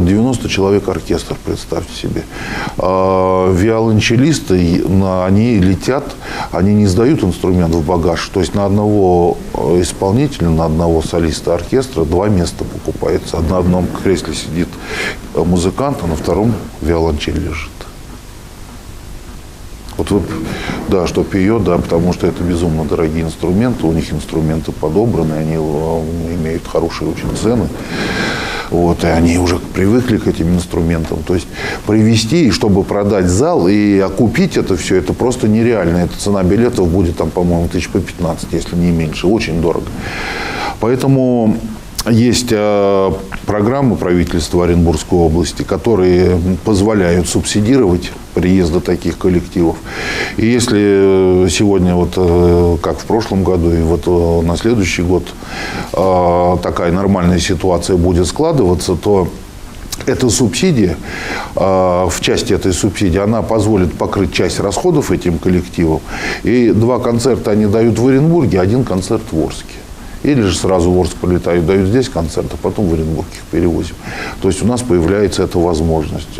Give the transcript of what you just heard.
вот 90 человек оркестр, представьте себе. А, Виолончелисты, они летят, они не сдают инструмент в багаж. То есть на одного э, исполнителя, на одного солиста оркестра два места покупается. На одном кресле сидит музыкант, а на втором виолончель лежит. Вот вы, да, что пьет, да, потому что это безумно дорогие инструменты, у них инструменты подобраны, они э, имеют хорошие очень цены. Вот, и они уже привыкли к этим инструментам. То есть привести, чтобы продать зал и окупить это все, это просто нереально. Эта цена билетов будет там, по-моему, тысяч по 15, если не меньше. Очень дорого. Поэтому есть э, программы правительства Оренбургской области, которые позволяют субсидировать приезда таких коллективов. И если сегодня, вот, э, как в прошлом году, и вот э, на следующий год э, такая нормальная ситуация будет складываться, то эта субсидия, э, в части этой субсидии, она позволит покрыть часть расходов этим коллективам. И два концерта они дают в Оренбурге, один концерт в Орске. Или же сразу в Орск прилетают, дают здесь концерт, а потом в Оренбург их перевозим. То есть у нас появляется эта возможность.